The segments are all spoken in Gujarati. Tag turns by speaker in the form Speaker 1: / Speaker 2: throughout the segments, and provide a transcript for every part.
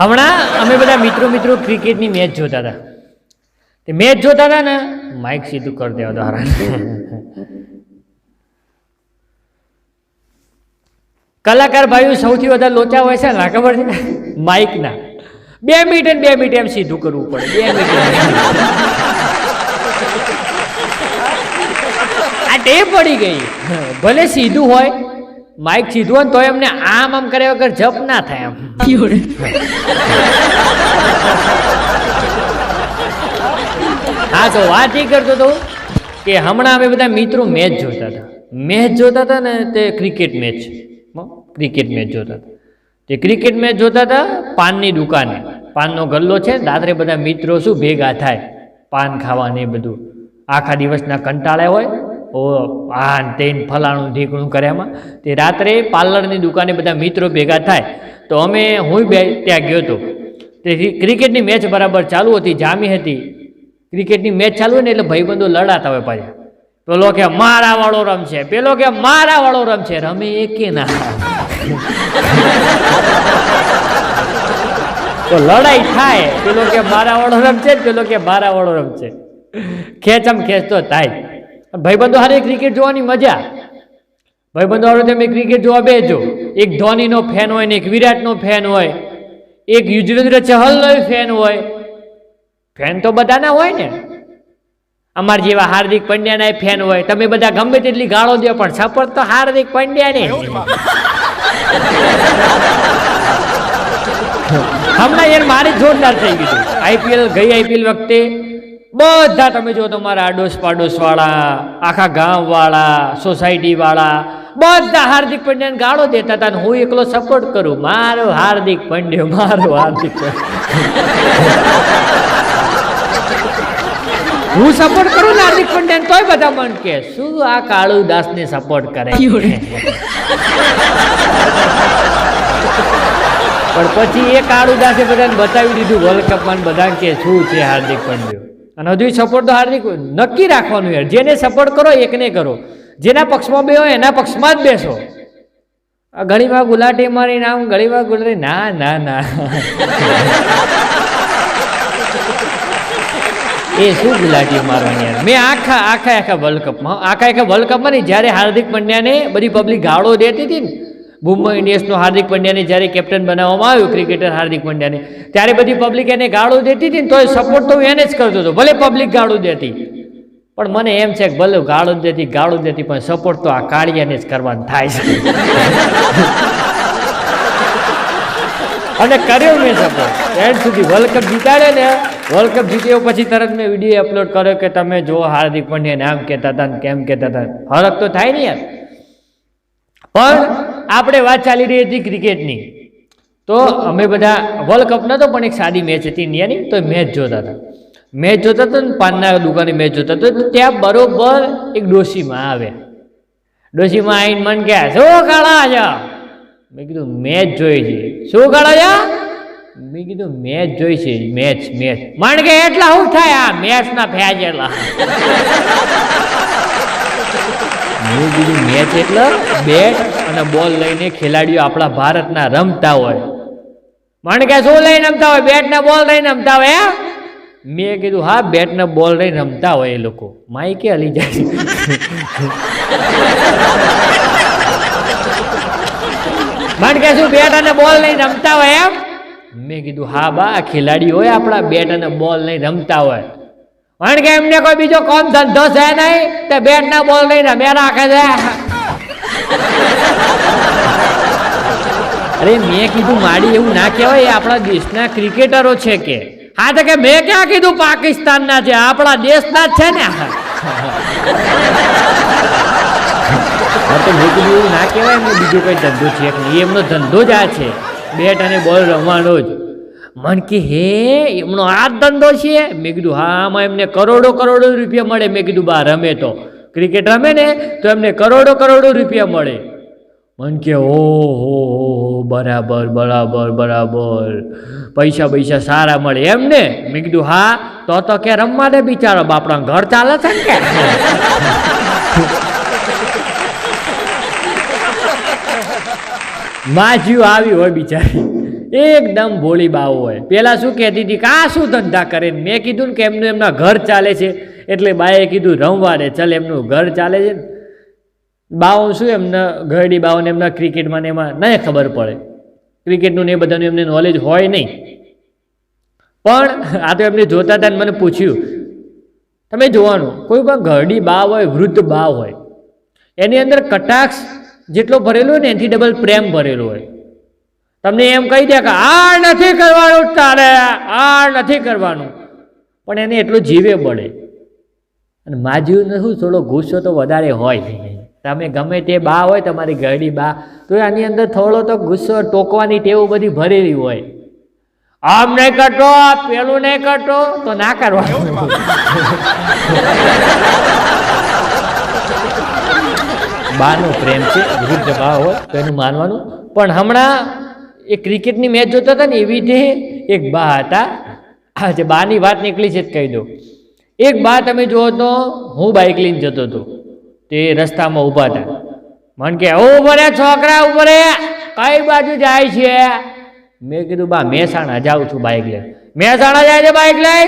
Speaker 1: હમણાં અમે બધા મિત્રો મિત્રો ક્રિકેટની મેચ જોતા હતા. તે મેચ જોતા હતા ને માઇક સીધું કરી દેવા દ્વારા કલાકાર ભાઈઓ સૌથી વધારે લોચા હોય છે ને ખબર છે? માઇકના બે મિનિટ બે મિનિટ એમ સીધું કરવું પડે. બે મિનિટ આ ટેપ પડી ગઈ. ભલે સીધું હોય માઇક સીધું ને તો એમને આમ આમ કર્યા વગર જપ ના થાય આમ હા, તો વાત એ કરતો હતો કે હમણાં અમે બધા મિત્રો મેચ જોતા હતા. મેચ જોતા હતા ને તે ક્રિકેટ મેચ. ક્રિકેટ મેચ જોતા હતા. તે ક્રિકેટ મેચ જોતા હતા પાનની દુકાને. પાનનો ગલ્લો છે, રાત્રે બધા મિત્રો શું ભેગા થાય. પાન ખાવાને એ બધું. આખા દિવસના કંટાળ્યા હોય. ઓ આન તેન, ફલાણું, ઢીકણું કર્યામાં તે રાત્રે પાર્લરની દુકાને બધા મિત્રો ભેગા થાય. તો અમે હું બે ત્યાં ગયો હતો તે ક્રિકેટની મેચ બરાબર ચાલુ હતી, જામી હતી. ક્રિકેટની મેચ ચાલુ હોય ને એટલે ભાઈબંધો લડાતા હોય પાછા. પેલો કે, મારા વાળો રમશે. પેલો કે, મારા વાળો રમશે. રમે એકે ના? તો લડાઈ થાય. પેલો કે, મારા વાળો રમશે. પેલો કે, મારા વાળો રમશે. ખેંચમ ખેંચતો થાય. ભાઈબંધો હારે ક્રિકેટ જોવાની મજા. ભાઈબંધો હારે તમે ક્રિકેટ જોવા બેજો એક ધોનીનો ફેન હોય ને એક વિરાટનો ફેન હોય. એક યુજવેન્દ્ર ચહલનો ફેન હોય. ફેન તો બધાના હોય ને. અમાર જેવા હાર્દિક પંડ્યાના ફેન હોય. તમે બધા ગમે તેટલી ગાળો દો, પણ સપોર્ટ તો હાર્દિક પંડ્યાને. હમણાં યાર મારી જોરદાર થઈ ગયું આઈપીએલ ગઈ આઈપીએલ વખતે બધા તમે જો તમારા આડોશ પાડોશ વાળા આખા ગામ વાળા સોસાયટી વાળા બધા હાર્દિક પંડ્યાને ગાળો દેતા હતા હું એકલો સપોર્ટ કરું. મારો હાર્દિક પંડ્યો, મારો હાર્દિક હું સપોર્ટ કરું ને હાર્દિક પંડ્યાને, તોય બધા મન કે, શું આ કાળુ દાસને સપોર્ટ કરે? પણ પછી એ કાળુ દાસે બધાને બતાવી દીધું વર્લ્ડ કપમાં બધાને કે, શું છે હાર્દિક પંડ્યો? અને હજુ સપોર્ટ તો હાર્દિક નક્કી રાખવાનું યાર. જેને સપોર્ટ કરો, એકને કરો. જેના પક્ષમાં બે હોય એના પક્ષમાં જ બેસો. આ વાર ગુલાટી મારી નામ ઘણી ગુલાટી, ના ના ના. એ શું ગુલાટી મારવાની યાર? મેં આખા આખા આખા વર્લ્ડ કપમાં આખા આખા વર્લ્ડ કપમાં નહીં, જ્યારે હાર્દિક પંડ્યાને બધી પબ્લિક ગાળો દેતી હતી ને મુંબઈ ઇન્ડિયન્સનો હાર્દિક પંડ્યાને જ્યારે કેપ્ટન બનાવવામાં આવ્યું, ક્રિકેટર હાર્દિક પંડ્યાને. ત્યારે બધી પબ્લિક એને ગાળો દેતી હતી ને તોય સપોર્ટ તો એને જ કરતો હતો, ભલે પબ્લિક ગાળો દેતી. પણ મને એમ છે કે ભલે ગાળો દેતી ગાળો દેતી, પણ સપોર્ટ તો આ કાળિયાને જ કરવાનું થાય છે. અને કર્યો મેં સપોર્ટ એન્ડ સુધી વર્લ્ડ કપ જીતાડે ને વર્લ્ડ કપ જીત્યો પછી તરત મેં વીડિયો અપલોડ કર્યો કે તમે જો હાર્દિક પંડ્યાને આમ કહેતા હતા ને કેમ કહેતા હતા. ફરક તો થાય ને યાર. પણ આપણે વાત ચાલી રહી હતી ક્રિકેટની. તો અમે બધા વર્લ્ડ કપ નહોતો પણ એક સાદી મેચ હતી ઇન્ડિયાની, તો મેચ જોતા હતા. મેચ જોતા હતા ને પાનના દુકાને મેચ જોતા તો ત્યાં બરોબર એક ડોશીમાં આવે. ડોશીમાં આવીને મન કે શું કાળા છે? મેં કીધું મેચ જોઈ છે. શું કાળા છે? મેં કીધું મેચ જોઈ છે મેચ મેચ મન કે એટલા શું થાય આ મેચના ફેજ એટલા. મેં કીધું મેચ એટલે બેટ અને બોલ લઈને ખેલાડીઓ આપણા ભારતના રમતા હોય. મને કે શું લઈને રમતા હોય? બેટ ને બોલ લઈને રમતા હોય મેં કીધું, હા, બેટ ને બોલ લઈને રમતા હોય એ લોકો. માઈ કે હલી જાય. મને કે શું બેટ અને બોલ લઈને રમતા હોય, એમ? મેં કીધું, હા, બા ખેલાડી હોય આપણા બેટ અને બોલ લઈને રમતા હોય. કારણ કે એમને કોઈ બીજો કોમ ધંધો છે નહીં તે બેટ ના બોલ નહીં બે રાખે છે. અરે મેં કીધું માડી એવું ના કહેવાય આપણા દેશના ક્રિકેટરો છે કે. હા તો કે મેં ક્યાં કીધું પાકિસ્તાનના છે? આપણા દેશના જ છે ને. હા તો મેં કીધું એવું ના કહેવાય મેં બીજો કોઈ ધંધો છે નહીં? એમનો ધંધો જ આ છે. બેટ અને બોલ રમવાનો જ. મન કે, હે, એમનો આ ધંધો છે? મેં કીધું, હા, આમાં એમને કરોડો કરોડો રૂપિયા મળે. મેં કીધું, બા, રમે તો. ક્રિકેટ રમે ને, તો એમને કરોડો કરોડો રૂપિયા મળે. મન કે ઓ હો હો, બરાબર બરાબર બરાબર. પૈસા પૈસા સારા મળે. એમ ને? મેં કીધું, હા, તો તો કે રમવા દે બિચારો બાપડા ઘર ચાલે છે ને કે? માં આવી હોય બિચારી. એકદમ ભોળી બાવ હોય. પેલા શું કહેતી હતી કે, આ શું ધંધા કરે? મેં કીધું ને કે એમનું એમના ઘર ચાલે છે. એટલે બાએ કીધું રમવા દે ચાલ, એમનું ઘર ચાલે છે ને. બાવો શું એમના ઘરડી બાઓને એમના ક્રિકેટમાં ને એમાં નહીં ખબર પડે. ક્રિકેટનું ને એ બધાનું એમને નોલેજ હોય નહીં. પણ આ તો એમને જોતા હતા મને પૂછ્યું, તમે જોવાનું, કોઈ પણ ઘરડી બાવ હોય, વૃદ્ધ બાવ હોય, એની અંદર કટાક્ષ જેટલો ભરેલો હોય ને, એનાથી ડબલ પ્રેમ ભરેલો હોય. તમને એમ કહી દે કે આ નથી કરવાનું તારે, આ નથી કરવાનું. પણ એને એટલું જીવે પડે અને માજીવને શું, થોડો ગુસ્સો તો વધારે હોય. તમે ગમે તે બા હોય, તમારી ઘરડી બા, તો આની અંદર થોડો તો ગુસ્સો, ટોકવાની ટેવ બધી ભરેલી હોય. આમ નહીં કરતો, પેલું નહીં કરતો, તો ના કરવાનું. બાનો પ્રેમ છે, વૃદ્ધ બા હોય, તો એનું માનવાનું. પણ હમણાં એ ક્રિકેટની મેચ જોતા હતા ને એવી રીતે એક બા હતા. હા જે બાની વાત નીકળી છે જ કહી દો એક બા તમે જુઓ તો હું બાઇક લઈને જતો હતો. તે રસ્તામાં ઊભા હતા. મન કે ઊભો રે, છોકરા, ઊભો રે. કઈ બાજુ જાય છે? મેં કીધું, બા, મહેસાણા જાઉં છું બાઇક લઈને. મહેસાણા જાય છે બાઇક લઈ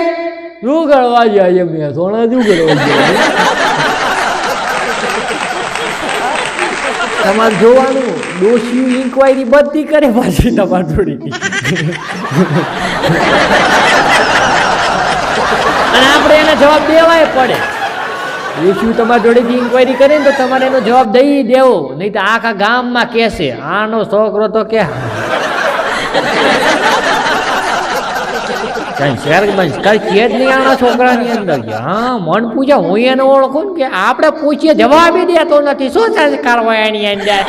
Speaker 1: શું કરવા જાય છે? મહેસાણા શું કરવા જાય તમારે જોવાનું ડોશીયું ઇન્કવાયરી બધી કરે પાછી થોડી અને આપણે એને જવાબ દેવાય પડે. ડોશીયું તમારી જોડેથી ઇન્કવાયરી કરે ને તો તમારે એનો જવાબ દઈ દેવો. નહીં તો આખા ગામમાં કહેશે, આનો છોકરો તો કે સંસ્કાર કઈ છે જ નહીં આના છોકરાની અંદર હા, મન પૂજા હું એને ઓળખું કે, આપણે પૂછીએ, જવાબ દેતો નથી. શું થાય કારવાય એની અંદર?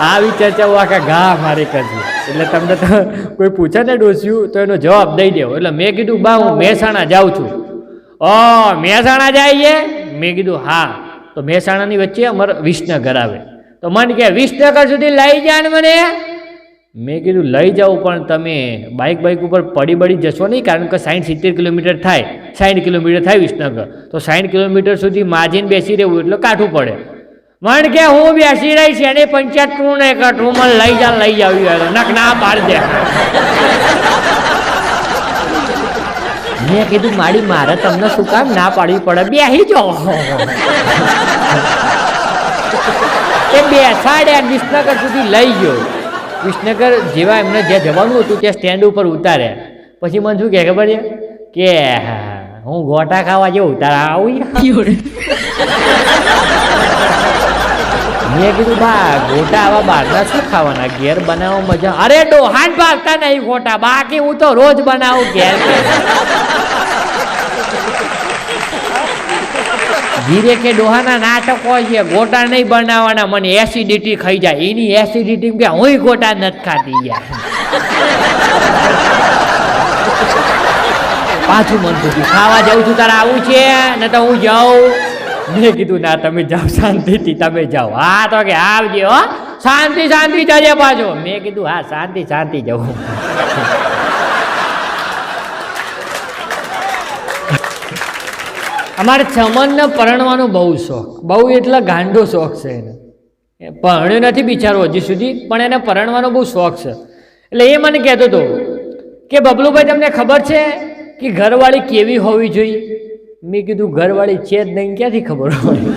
Speaker 1: આવી ચર્ચાઓ આખા ઘા મારી કરજી એટલે તમને તો કોઈ પૂછે ને ડોસ્યું, તો એનો જવાબ દઈ દેવો. એટલે મેં કીધું, બા, હું મહેસાણા જાઉં છું. ઓ મહેસાણા જાય છે? મેં કીધું, હા. તો મહેસાણાની વચ્ચે અમારે વિસનગર આવે. તો મને કે ટકા સુધી લઈ જાણ મને. મેં કીધું, લઈ જાઉં, પણ તમે બાઇક બાઇક ઉપર પડી બળી જશો નહીં, કારણ કે સાઠ સિત્તેર કિલોમીટર થાય. સાઠ કિલોમીટર થાય વિસનગર. તો સાઠ કિલોમીટર સુધી માજીને બેસી રહેવું એટલે કાઠું પડે. મન કે હું બેસી રહી છે એને પંચાયત તું નહીં કર તું મને લઈ જા લઈ જાવી નક ના પાડ દે. મેં કીધું, મારી મારે તમને શું કામ ના પાડવી પડે? બેસી જાઓ. એ બેસાડ્યા વિસનગર સુધી લઈ ગયો? વિસનગર જેવા એમને જ્યાં જવાનું હતું ત્યાં સ્ટેન્ડ ઉપર ઉતાર્યા પછી મને શું કહે ખબર છે? કે હું ગોટા ખાવા જેવું ઉતારા આવું મેં કીધું બા ગોટા આવા બહારના શું ખાવાના? ઘેર બનાવો મજા. અરે ડોહાન ભાગતા નહીં ગોટા. બાકી હું તો રોજ બનાવું ઘેર. ધીરે કે ડોહાના નાટકો છે, ગોટા નહીં બનાવવાના, મને એસિડિટી ખાઈ જાય. એની એસિડિટી કે હું ગોટા નથી ખાતી યાર. પાછું મન થયું ખાવા જાઉં છું, તારે આવું છે? ને તો હું જાઉં. મેં કીધું, ના, તમે જાઓ, શાંતિથી તમે જાઓ. હા, તો કે આવજે, હો. શાંતિ શાંતિ જજે પાછો. મેં કીધું, હા, શાંતિ શાંતિ જવું અમારે ચમનને પરણવાનો બહુ શોખ. બહુ એટલે ગાંડો શોખ છે એને. પરણ્યો નથી બિચારો હજી સુધી, પણ એને પરણવાનો બહુ શોખ છે. એટલે એ મને કહેતો હતો કે, બબલુભાઈ, તમને ખબર છે કે ઘરવાળી કેવી હોવી જોઈએ? મેં કીધું, ઘરવાળી છે જ નહીં, ક્યાંથી ખબર હોય?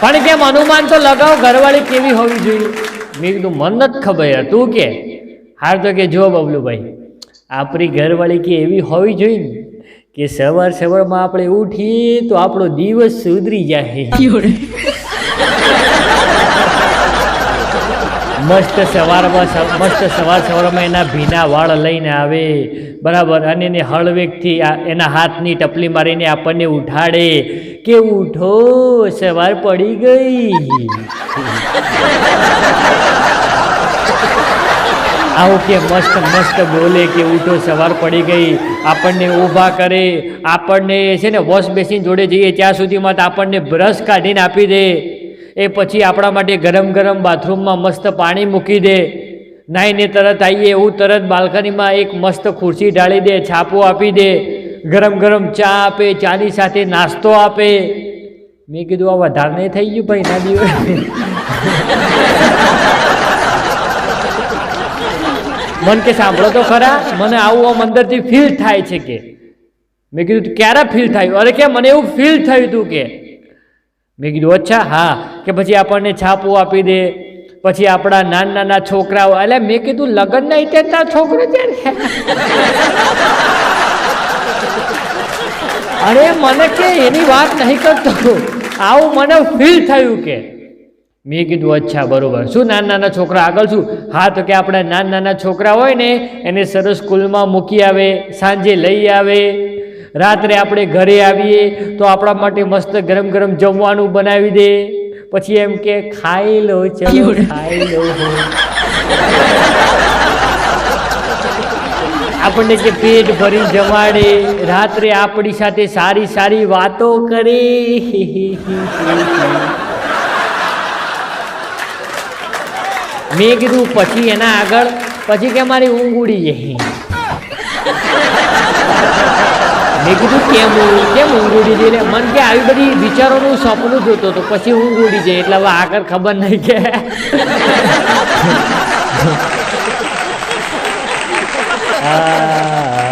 Speaker 1: પણ કેમ, અનુમાન તો લગાવ, ઘરવાળી કેવી હોવી જોઈએ? મેં કીધું, મન નથી ખબર તું કે. હાર તો કે જો બબલુભાઈ આપણી ઘરવાળી કે એવી હોવી જોઈએ ને કે સવાર સવારમાં આપણે ઉઠીએ તો આપણો દિવસ સુધરી જાય. મસ્ત સવારમાં મસ્ત સવાર સવારમાં એના ભીના વાળ લઈને આવે. બરાબર. અને એને હળવેકથી આ એના હાથની ટપલી મારીને આપણને ઉઠાડે. કે ઉઠો સવાર પડી ગઈ. આવું કે મસ્ત મસ્ત બોલે કે ઉઠો, સવાર પડી ગઈ, આપણને ઊભા કરે, આપણને છે ને વોશ બેસીન જોડે જઈએ, ત્યાં સુધીમાં તો આપણને બ્રશ કાઢીને આપી દે. એ પછી આપણા માટે ગરમ ગરમ બાથરૂમમાં મસ્ત પાણી મૂકી દે. નાઈને તરત આવીએ એવું તરત બાલ્કનીમાં એક મસ્ત ખુરશી ઢાળી દે, છાપો આપી દે. ગરમ ગરમ ચા આપે, ચાની સાથે નાસ્તો આપે. મેં કીધું, આ વધારે નહીં થઈ ગયું ભાઈ, ના દિવસ. મન કે સાંભળો તો ખરા, મને આવું આમ અંદરથી ફીલ થાય છે કે. મેં કીધું ક્યારે ફીલ થયું? અરે કે મને એવું ફીલ થયું હતું કે. મેં કીધું, અચ્છા, હા, કે પછી આપણને છાપું આપી દે, પછી આપણા નાના નાના છોકરાઓ. એટલે મેં કીધું લગ્નના તાર છોકરો છે અરે, મને કે, એની વાત નહીં કરતો. આવું મને ફીલ થયું કે. મેં કીધું અચ્છા બરાબર. શું નાના નાના છોકરા? આગળ શું? હા તો કે આપણા નાના નાના છોકરા હોય ને એને સરસ સ્કૂલમાં મૂકી આવે સાંજે લઈ આવે. રાત્રે આપણે ઘરે આવીએ તો આપણા માટે મસ્ત ગરમ ગરમ જમવાનું બનાવી દે. પછી એમ કે ખાઈ લો ચલો ખાઈ લો. આપણને કે પેટ ભરી જમાડે રાત્રે આપણી સાથે સારી સારી વાતો કરે. મેં કીધું પછી એના આગળ પછી કે મારી ઊંઘ ઉડી જાય મેં કીધું કેમ કેમ ઊંઘ ઉડી જઈ એટલે મન કે આવી બધી વિચારોનું સપનું જોતો હતો. પછી ઊંઘ ઉડી જાય એટલે હવે આગળ ખબર નહીં કે.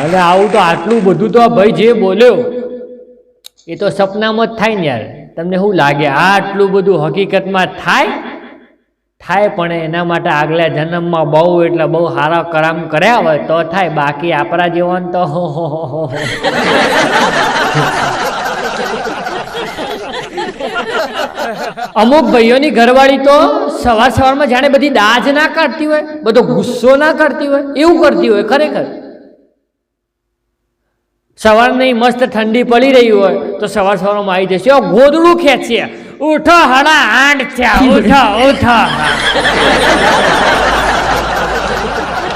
Speaker 1: અને આવું તો આટલું બધું તો આ ભાઈ જે બોલ્યો, એ તો સપનામાં જ થાય ને યાર. તમને શું લાગે આટલું બધું હકીકતમાં થાય? થાય પણ એના માટે આગલા જન્મમાં બહુ એટલે બહુ સારા કરામ કર્યા હોય તો થાય બાકી આપણા જીવન તો અમુક ભાઈઓની ઘરવાળી તો સવાર સવારમાં જાણે બધી દાજ ના કાઢતી હોય બધો ગુસ્સો ના કરતી હોય એવું કરતી હોય ખરેખર. સવારની મસ્ત ઠંડી પડી રહી હોય તો સવાર સવારમાં આવી જશે "ઓ, ગોદડું ખેંચીએ. ઉઠો હડા આંડ થયા, ઉઠો ઉઠો.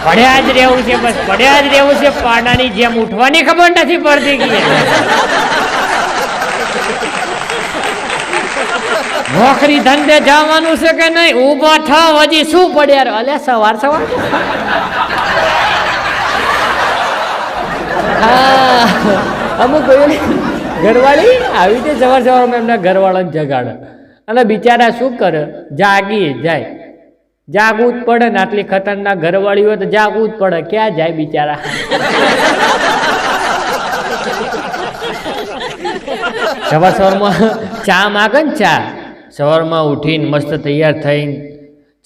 Speaker 1: પડ્યા જ રહેવું છે, બસ પડ્યા જ રહેવું છે પાડાની જેમ ઉઠવાની ખબર નથી પડતી કે નોકરી ધંધે જવાનું છે કે નહીં, ઊભા થાવ હજી શું પડ્યા અલે, સવાર સવાર. અમુક ઘરવાળી આવી રીતે સવાર સવારમાં એમના ઘરવાળાને જગાડે. અને બિચારા શું કરે? જાગી જાય. જાગવું જ પડે ને આટલી ખતરનાક ઘરવાળી હોય તો જાગવું જ પડે. ક્યાં જાય બિચારા? સવાર સવારમાં ચા માગે ને ચા? સવારમાં ઉઠીને મસ્ત તૈયાર થઈને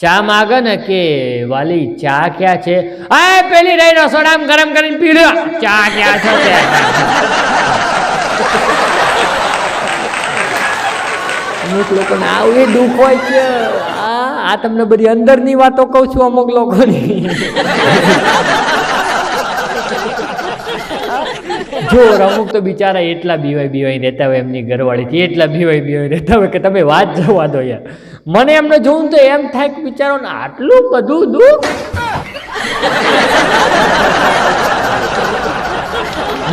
Speaker 1: ચા માગે ને કે, વાલી, ચા ક્યાં છે? આ, પેલી રહી રસોડામાં ગરમ કરીને પી લ્યો ચા ક્યાં છે? અમુક લોકોને આવું દુઃખ હોય છે. આ આ તમને બધી અંદરની વાતો કહું છું અમુક લોકોની. જો અમુક તો બિચારા એટલા બીવાય બીવાય રહેતા હોય એમની ઘરવાળીથી, એટલા બીવાય બીવાય રહેતા હોય કે તમે વાત જવા દો યાર. મને એમને જોઉં તો એમ થાય કે બિચારોને આટલું બધું દુઃખ.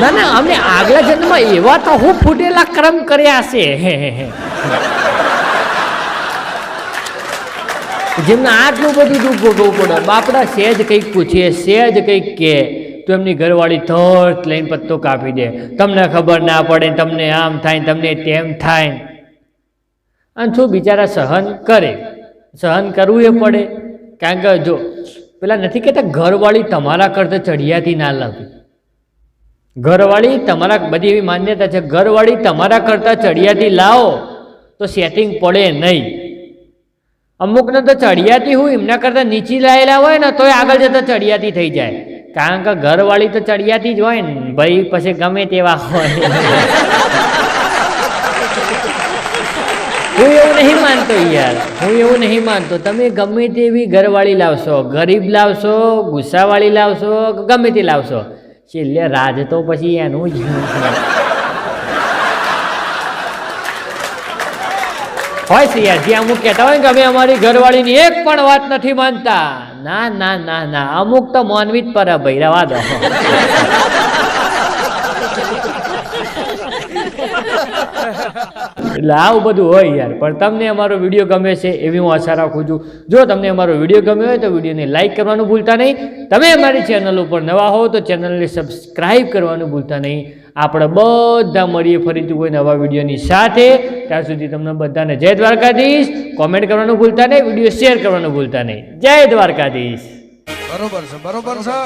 Speaker 1: ના ના અમે આગલા જન્મમાં એવા તો હું ફૂટેલા કર્મ કર્યા છે જેમને આટલું બધું દુઃખ ભોગવવું પડે. બાપડા સહેજ કંઈક પૂછીએ સહેજ કંઈક કે તો એમની ઘરવાળી ધર્ત લઈને પત્તો કાપી દે. તમને ખબર ના પડે તમને આમ થાય તમને તેમ થાય અને શું બિચારા સહન કરે? સહન કરવું એ પડે. કારણ કે જો, પેલા નથી કહેતા ઘરવાળી તમારા કરતાં ચડિયાથી ના લાવી ઘરવાળી તમારા, બધી એવી માન્યતા છે, ઘરવાળી તમારા કરતાં ચડિયાથી લાવો. તો સેટિંગ પડે નહીં. અમુકને તો ચડિયાતી હોય, એમના કરતાં નીચી લાયેલા હોય ને, તોય આગળ જતા ચડિયાતી થઈ જાય. કારણ કે ઘરવાળી તો ચડિયાતી જ હોય ને, ભાઈ પછી ગમે તેવા હોય. હું એવું નહીં માનતો યાર, હું એવું નહીં માનતો. તમે ગમે તેવી ઘરવાળી લાવશો, ગરીબ લાવશો, ગુસ્સાવાળી લાવશો ગમે તે લાવશો. છેલ્લે રાજ તો પછી એનું જ હોય છે યાર, જ્યાં અમુક કહેતા હોય ને કે અમે અમારી ઘરવાળીની એક પણ વાત નથી માનતા. ના ના ના ના, અમુક તો માનવી જ પર ભાઈ દો. એટલે આવું બધું હોય યાર, પણ તમને અમારો વીડિયો ગમે છે એવી હું આશા રાખું છું. જો તમને અમારો વીડિયો ગમ્યો હોય તો વિડીયોને લાઈક કરવાનું ભૂલતા નહીં. તમે અમારી ચેનલ ઉપર નવા હો તો ચેનલને સબસ્ક્રાઈબ કરવાનું ભૂલતા નહીં. આપણે બધા મળીએ ફરીથી કોઈ નવા વિડીયોની સાથે. ત્યાં સુધી તમને બધાને જય દ્વારકાધીશ. કોમેન્ટ કરવાનું ભૂલતા નહીં, વીડિયો શેર કરવાનું ભૂલતા નહીં. જય દ્વારકાધીશ.
Speaker 2: બરોબર છે બરોબર છે